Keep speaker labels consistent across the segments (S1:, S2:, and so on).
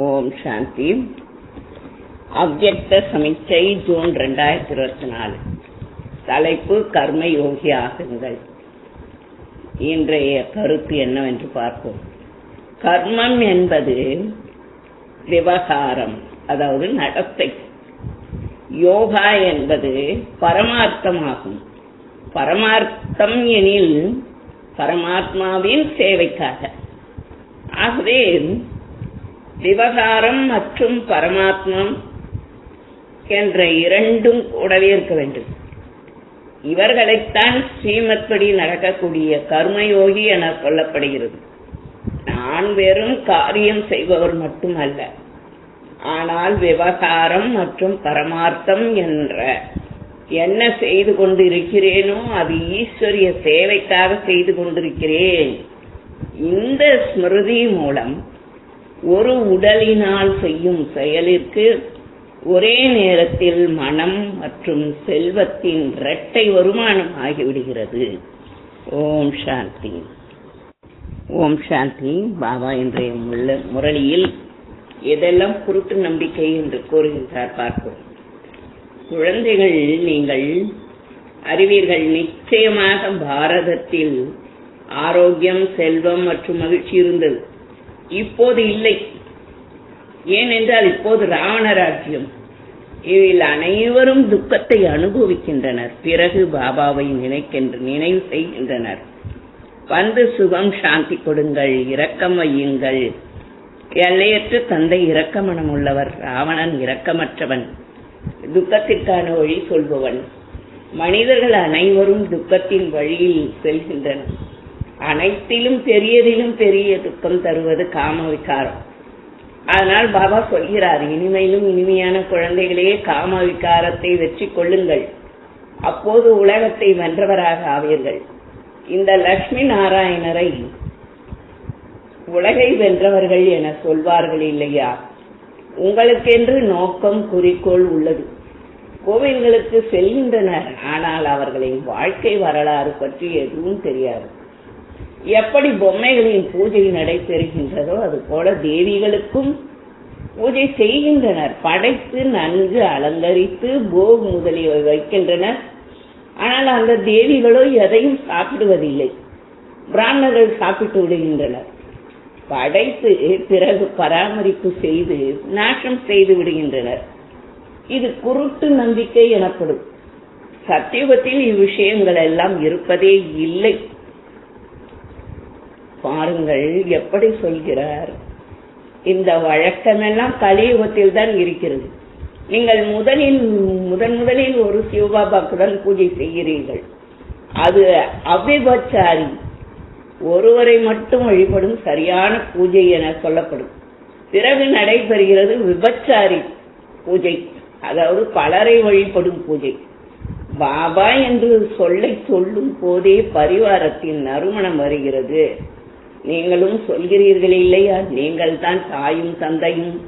S1: ஓம் சாந்தி. அவ்வக்த சமிச்சை June ரெண்டாயிரத்தி இருபத்தி நாலு. தலைப்பு கர்ம யோகி ஆகுங்கள். இன்றைய கருத்து என்னவென்று பார்ப்போம். கர்மம் என்பது விவகாரம் அதாவது நடத்தை. யோகா என்பது பரமார்த்தமாகும். பரமார்த்தம் எனில் பரமாத்மாவின் சேவைக்காக. ஆகவே விவகாரம் மற்றும் பரமாத்மம் என்ற இரண்டும் கூடவே இருக்க வேண்டும். இவர்களைத்தான் ஸ்ரீமத் படி நடக்கக்கூடிய கர்மயோகி என கொள்ளப்படுகிறது நான் வெறும் காரியம் செய்பவர் மட்டுமல்ல. ஆனால் விவகாரம் மற்றும் பரமார்த்தம் என்ற என்ன செய்து கொண்டிருக்கிறேனோ அது ஈஸ்வரிய சேவைக்காக செய்து கொண்டிருக்கிறேன். இந்த ஸ்மிருதி மூலம் ஒரு உடலினால் செய்யும் செயலிற்கு ஒரே நேரத்தில் மனம் மற்றும் செல்வத்தின் இரட்டை வருமானம் ஆகிவிடுகிறது. ஓம் சாந்தி. ஓம் சாந்தி. பாபா இன்றைய முள்ள முரளியில் எதெல்லாம் குருட்டு நம்பிக்கை என்று கூறுகின்றார் பார்ப்போம். குழந்தைகள் நீங்கள் அறிவீர்கள் நிச்சயமாக பாரதத்தில் ஆரோக்கியம் செல்வம் மற்றும் மகிழ்ச்சி இருந்தது. இப்போது இல்லை. ஏனென்றால் இப்போது ராவண ராஜ்யம். இதில் அனைவரும் துக்கத்தை அனுபவிக்கின்றனர். பிறகு பாபாவை நினைக்கின்ற நினைவு செய்கின்றனர். வந்து சுகம் சாந்தி கொடுங்கள் இரக்கம் வையுங்கள். எல்லையற்ற தந்தை இரக்கமனம் உள்ளவர் ராவணன் இரக்கமற்றவன். துக்கத்திற்கான வழி சொல்பவன். மனிதர்கள் அனைவரும் துக்கத்தின் வழியில் செல்கின்றனர். அனைத்திலும் பெரியதிலும் பெரிய துக்கம் தருவது காம விகாரம் அதனால் பாபா சொல்கிறார் இனிமையிலும் இனிமையான குழந்தைகளையே காம விகாரத்தை வெற்றி கொள்ளுங்கள். அப்போது உலகத்தை வென்றவராக ஆவீர்கள். இந்த லக்ஷ்மி நாராயணரை உலகை வென்றவர்கள் என சொல்வார்கள் இல்லையா? உங்களுக்கென்று நோக்கம் குறிக்கோள் உள்ளது. கோவில்களுக்கு செல்கின்றனர் ஆனால் அவர்களின் வாழ்க்கை வரலாறு பற்றி எதுவும் தெரியாது. எப்படி பொம்மைகளின் பூஜை நடைபெறுகின்றதோ அது போல தேவிகளுக்கும் பூஜை செய்கின்றனர். படைத்து நன்கு அலங்கரித்து போக் முதலியவை வைக்கின்றனர். ஆனால் அந்த தேவிகளோ எதையும் சாப்பிடுவதில்லை. பிராமணர்கள் சாப்பிட்டு விடுகின்றனர். படைத்து பிறகு பராமரிப்பு செய்து நாசம் செய்து விடுகின்றனர். இது குருட்டு நம்பிக்கை எனப்படும். சத்தியுகத்தில் இவ்விஷயங்கள் எல்லாம் இருப்பதே இல்லை. பாருங்கள் எப்படி சொல்கிறார்? இந்த வழக்கமெல்லாம் கலியுகத்தில் தான் இருக்கிறது. நீங்கள் முதலில் முதன் முதலில் ஒரு சிவபாபாக்குடன் பூஜை செய்கிறீர்கள். அது அவ்விபச்சாரி ஒருவரை மட்டும் வழிபடும் சரியான பூஜை என சொல்லப்படும். பிறகு நடைபெறுகிறது விபச்சாரி பூஜை அதாவது பலரை வழிபடும் பூஜை. பாபா என்று சொல்லை சொல்லும் போதே பரிவாரத்தின் நறுமணம் வருகிறது. நீங்களும் சொல்கிறீர்கள் இல்லையா? நீங்கள் தான் தாயும் தந்தையும்.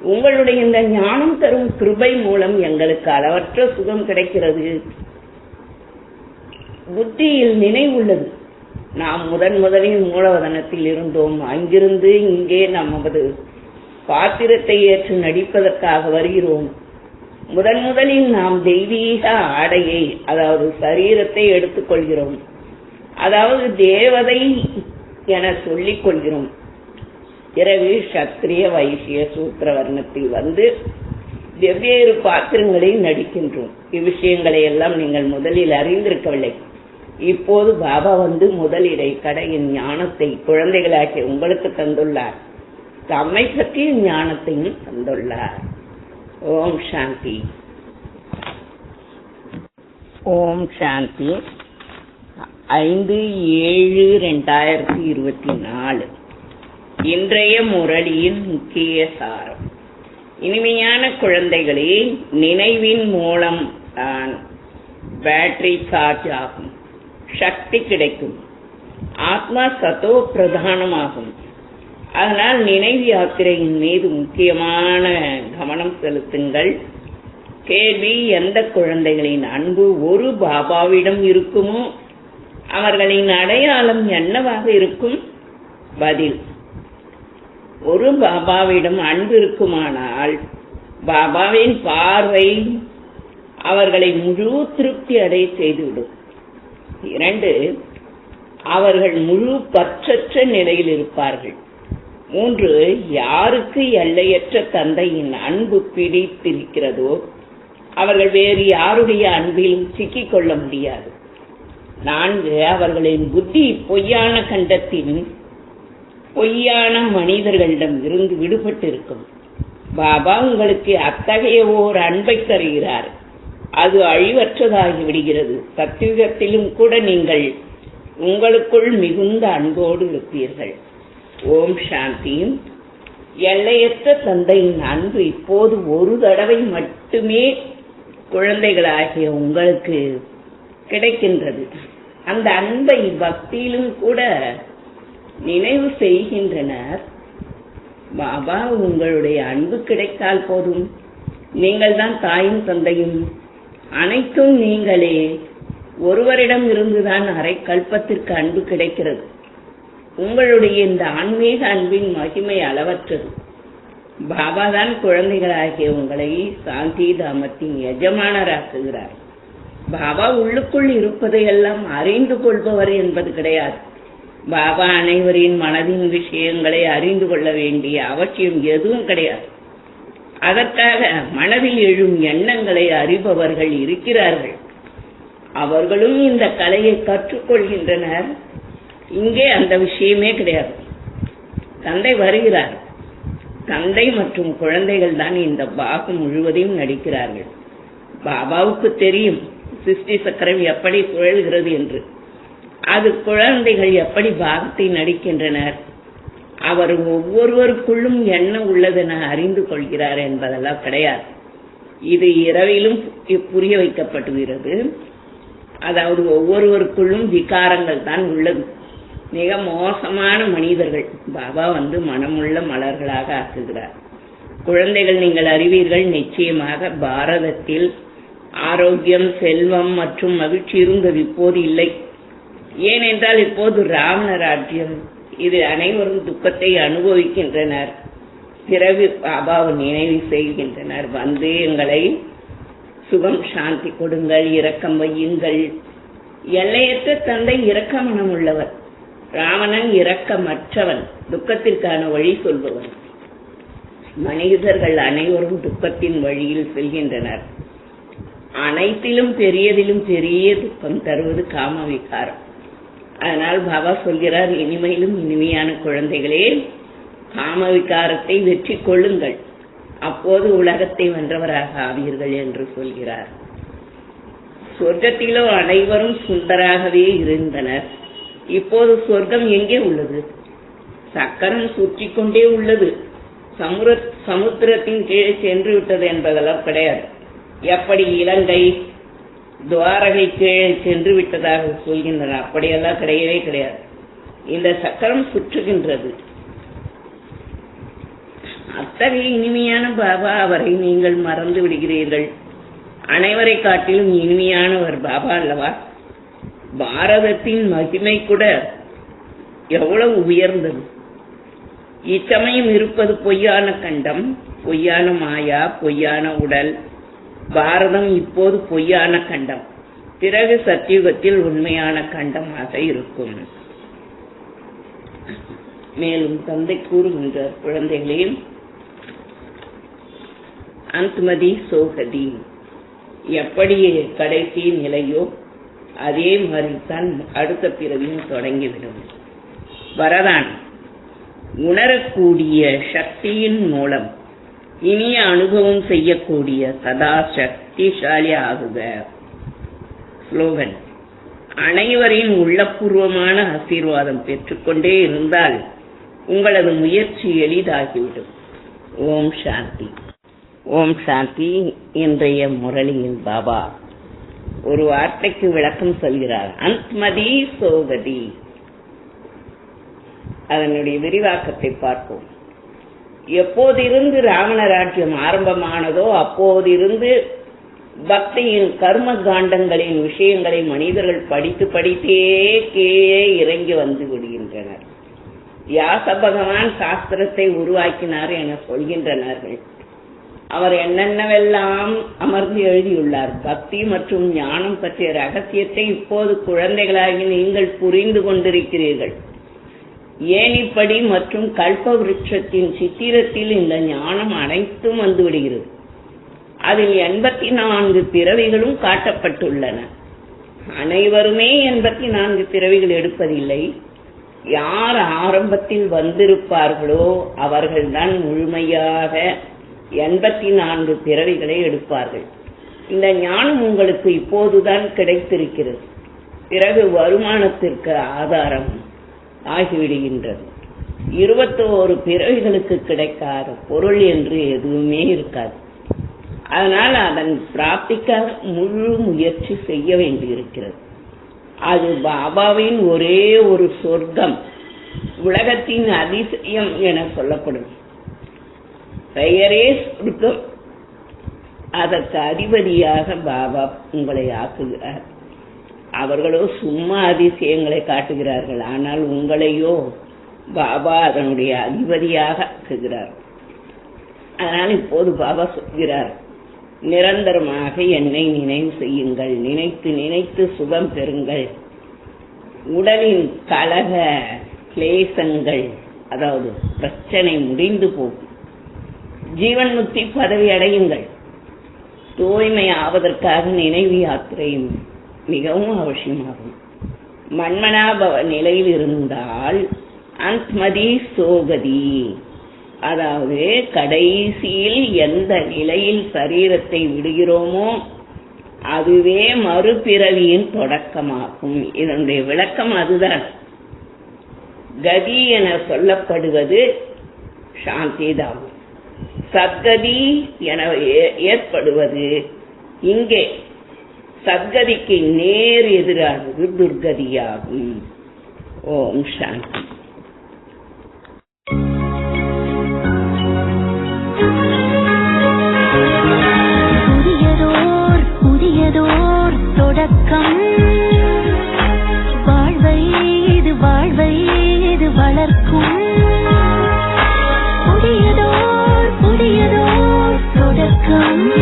S1: உங்களுடைய இந்த ஞானம் தரும் கிருபை மூலம் எங்களுக்கு அளவற்ற சுகம் கிடைக்கிறது. புத்தியில் நினைவுள்ளது நாம் முதன் முதலில் மூலவதனத்தில் இருந்தோம். அங்கிருந்து இங்கே நமது பாத்திரத்தை ஏற்று நடிப்பதற்காக வருகிறோம். முதன் முதலில் நாம் தெய்வீக ஆடையை அதாவது சரீரத்தை எடுத்துக்கொள்கிறோம். அதாவது தேவதை என சொல்லிக் கொள்கிறோம். பிறகு சத்திரிய வைசிய சூத்திர வர்ணத்தில் வந்து வெவ்வேறு பாத்திரங்களை நடிக்கின்றோம். இவ்விஷயங்களை எல்லாம் நீங்கள் முதலில் அறிந்திருக்கவில்லை. இப்போது பாபா வந்து முதலிடை கடையின் ஞானத்தை குழந்தைகளாகிய உங்களுக்கு தந்துள்ளார். தம்மை பற்றிய ஞானத்தையும் தந்துள்ளார். ஓம் சாந்தி. ஓம் சாந்தி. ஐந்து ஏழு ரெண்டாயிரத்தி இருபத்தி நாலு. இன்றைய முரளியின் முக்கிய சாரம். இனிமையான குழந்தைகளே நினைவின் மூலம் தான் பேட்டரி சார்ஜ் ஆகும். சக்தி கிடைக்கும். ஆத்மா சத்தோ பிரதானமாகும் அதனால் நினைவு யாத்திரையின் மீது முக்கியமான கவனம் செலுத்துங்கள். கேள்வி எந்த குழந்தைகளின் அன்பு ஒரு பாபாவிடம் இருக்குமோ? அவர்களின் அடையாளம் என்னவாக இருக்கும்? பதில். ஒரு பாபாவிடம் அன்பு இருக்குமானால் பாபாவின் பார்வை அவர்களை முழு திருப்தி அடைய செய்துவிடும். இரண்டு அவர்கள் முழு பற்றற்ற நிலையில் இருப்பார்கள். மூன்று யாருக்கு எல்லையற்ற தந்தையின் அன்பு பிடித்திருக்கிறதோ அவர்கள் வேறு யாருடைய அன்பிலும் சிக்கிக்கொள்ள முடியாது. நான்கு அவர்களின் புத்தி பொய்யான கண்டத்தின் பொய்யான மனிதர்களிடம் இருந்து விடுபட்டிருக்கும். பாபா உங்களுக்கு அத்தகைய ஓர் அன்பை தருகிறார். அது அழிவற்றதாகி விடுகிறது. சத்யுகத்திலும் கூட நீங்கள் உங்களுக்குள் மிகுந்த அன்போடு இருப்பீர்கள். ஓம் சாந்தி. எல்லையற்ற தந்தையின் அன்பு இப்போது ஒரு தடவை மட்டுமே குழந்தைகளாகிய உங்களுக்கு கிடைக்கின்றது. அந்த அன்பை பக்தியிலும் கூட நினைவு செய்கின்றனர். பாபா உங்களுடைய அன்பு கிடைத்தால் போதும். நீங்கள் தான் தாயும் தந்தையும். அனைத்தும் நீங்களே. ஒருவரிடம் இருந்துதான் அரை கல்பத்திற்கு அன்பு கிடைக்கிறது. உங்களுடைய இந்த ஆன்மீக அன்பின் மகிமை அளவற்றது. பாபா தான் குழந்தைகளாகிய உங்களை சாந்தி தாமத்தின் எஜமானராக்குகிறார். பாபா உள்ளுக்குள் இருப்பதையெல்லாம் அறிந்து கொள்பவர் என்பது கிடையாது. பாபா அனைவரின் மனதின் விஷயங்களை அறிந்து கொள்ள வேண்டிய அவசியம் எதுவும் கிடையாது. அதற்காக மனதில் எழும் எண்ணங்களை அறிபவர்கள் இருக்கிறார்கள். அவர்களும் இந்த கலையை கற்றுக்கொள்கின்றனர். இங்கே அந்த விஷயமே கிடையாது. தந்தை வருகிறார். தந்தை மற்றும் குழந்தைகள் தான் இந்த பாகம் முழுவதையும் நடிக்கிறார்கள். பாபாவுக்கு தெரியும். சிருஷ்டி சக்கரம் எப்படி சுழல்கிறது என்று. அது குழந்தைகள் எப்படி பாகத்தை நடிக்கின்றனர். அவர் ஒவ்வொருவருக்குள்ளும் என்ன உள்ளதென அறிந்து கொள்கிறார் என்பதெல்லாம் கிடையாது. இது இரவிலும் புரிய வைக்கப்பட்டுகிறது அதாவது ஒவ்வொருவருக்குள்ளும் விகாரங்கள் தான் உள்ளது. மிக மோசமான மனிதர்கள் பாபா வந்து மனமுள்ள மலர்களாக ஆக்குகிறார். குழந்தைகள் நீங்கள் அறிவீர்கள் நிச்சயமாக பாரதத்தில் ஆரோக்கியம் செல்வம் மற்றும் மகிழ்ச்சி இருந்தது இப்போது இல்லை. ஏனென்றால் இப்போது ராவண ராஜ்யம் இது அனைவரும் துக்கத்தை அனுபவிக்கின்றனர். பிறவி பாபாவை நினைவு செய்கின்றனர். வந்து எங்களை சுகம் சாந்தி கொடுங்கள் இரக்கம் வையுங்கள். எல்லையற்ற தந்தை இரக்க மனம் உள்ளவர். ராவணன் இரக்கமற்றவன். துக்கத்திற்கான வழி சொல்பவன். மனிதர்கள் அனைவரும் துக்கத்தின் வழியில் செல்கின்றனர். அனைத்திலும் பெரியதிலும் பெரிய துக்கம் தருவது காம விகாரம் அதனால் பாபா சொல்கிறார் இனிமையிலும் இனிமையான குழந்தைகளே காம விகாரத்தை வெற்றி கொள்ளுங்கள். அப்போது உலகத்தை வென்றவராக ஆவீர்கள் என்று சொல்கிறார். சொர்க்கத்திலோ அனைவரும் சுந்தராகவே இருந்தனர். இப்போது சொர்க்கம் எங்கே உள்ளது? சக்கரம் சுற்றி கொண்டே உள்ளது. சமுர சமுத்திரத்தின் கீழே சென்று விட்டது என்பதெல்லாம் கிடையாது. எப்படி இலங்கை துவாரகை கீழே சென்று விட்டதாக சொல்கின்றனர் அப்படியெல்லாம் கிடையவே கிடையாது. இந்த சக்கரம் சுற்றுகின்றது. அத்தகைய இனிமையான பாபா அவரை நீங்கள் மறந்து விடுகிறீர்கள். அனைவரை காட்டிலும் இனிமையானவர் பாபா அல்லவா? பாரதத்தின் மகிமை கூட எவ்வளவு உயர்ந்தது. இச்சமயம் இருப்பது பொய்யான கண்டம் பொய்யான மாயா பொய்யான உடல் பாரதம் இப்போது பொய்யான கண்டம். பிறகு சத்தியுகத்தில் உண்மையான கண்டமாக இருக்கும். மேலும் தந்தை கூறுகின்ற குழந்தைகளையும் அந்த்மதி சோகதி. எப்படி கடைசி நிலையோ அதே மாதிரி தான் அடுத்த பிறவியும் தொடங்கிவிடும். வரதான். உணரக்கூடிய சக்தியின் மூலம் இனிய அனுபவம் செய்யக்கூடிய சதா சக்திசாலி ஆகுக ஸ்லோகன். அனைவரின் உள்ளபூர்வமான ஆசீர்வாதம் பெற்றுக்கொண்டே இருந்தால் உங்களது முயற்சி எளிதாகிவிடும். ஓம் சாந்தி. ஓம் சாந்தி இன்றைய முரளியின் பாபா. ஒரு வார்த்தைக்கு விளக்கம் சொல்கிறார். அந்த்மதி சோகதி. அதனுடைய விரிவாக்கத்தை பார்ப்போம். எப்போதிருந்து ராவண ராஜ்யம் ஆரம்பமானதோ அப்போதிருந்து பக்தியின் கர்ம காண்டங்களின் விஷயங்களை மனிதர்கள் படித்து படித்தே கீழே இறங்கி வந்து விடுகின்றனர். வியாச பகவான் சாஸ்திரத்தை உருவாக்கினார் என சொல்கின்றனர்கள். அவர் என்னென்னவெல்லாம் அமர்ந்து எழுதியுள்ளார்? பக்தி மற்றும் ஞானம் பற்றிய ரகசியத்தை இப்போது குழந்தைகளாகி நீங்கள் புரிந்து கொண்டிருக்கிறீர்கள். ஏனிப்படி மற்றும் கல்ப விருட்சத்தின் சித்திரத்தில் இந்த ஞானம் அனைத்தும் வந்துவிடுகிறது. அதில் எண்பத்தி நான்கு பிறவிகளும் காட்டப்பட்டுள்ளன. அனைவருமே எண்பத்தி நான்கு பிறவிகள் எடுப்பதில்லை. யார் ஆரம்பத்தில் வந்திருப்பார்களோ அவர்கள்தான் முழுமையாக எண்பத்தி நான்கு பிறவிகளை எடுப்பார்கள். இந்த ஞானம் உங்களுக்கு இப்போதுதான் கிடைத்திருக்கிறது. பிறகு வருமானத்திற்கு ஆதாரம். ஆகிவிடுகின்றது. இருபத்தோரு பிறவிகளுக்கு கிடைக்காத பொருள் என்று எதுவுமே இருக்காது. அதனால் அதன் பிராப்திக்காக முழு முயற்சி செய்ய வேண்டியிருக்கிறது. அது பாபாவின் ஒரே ஒரு சொர்க்கம். உலகத்தின் அதிசயம் என சொல்லப்படும். பெயரே சொர்க்கம். அதற்கு அதிபதியாக பாபா உங்களை ஆக்குகிறார். அவர்களோ சும்மா அதிசயங்களை காட்டுகிறார்கள். ஆனால் உங்களையோ பாபா அதனுடைய அதிபதியாக ஆக்குகிறார். அதனால் இப்போது பாபா சொல்கிறார் நிரந்தரமாக என்னை நினைவு செய்யுங்கள். நினைத்து நினைத்து சுகம் பெறுங்கள். உடலின் கலக கிளேசங்கள் அதாவது பிரச்சனை முடிந்து போகும். ஜீவன் முக்தி பதவி அடையுங்கள். தூய்மை ஆவதற்காக நினைவு யாத்திரையும் மிகவும் அவசியமாகும். மன்மனாபவ நிலையில் இருந்தால் அந்த்மதி சோகதி. அதாவது கடைசியில் எந்த நிலையில் சரீரத்தை விடுகிறோமோ அதுவே மறுபிறவியின் தொடக்கமாகும். இதனுடைய விளக்கம் அதுதான். கதி என சொல்லப்படுவது சாந்திதாகும். சத்கதி என ஏற்படுவது இங்கே. சத்கதிக்கு நேர் எதிரானது துர்கதியாகும். ஓம் சாந்தி.
S2: புதியதோர் புதியதோர் தொடக்கம். வாழ்வை இது வாழ்வை இது வளர்க்கும். புதியதோர் புதியதோர் தொடக்கம்.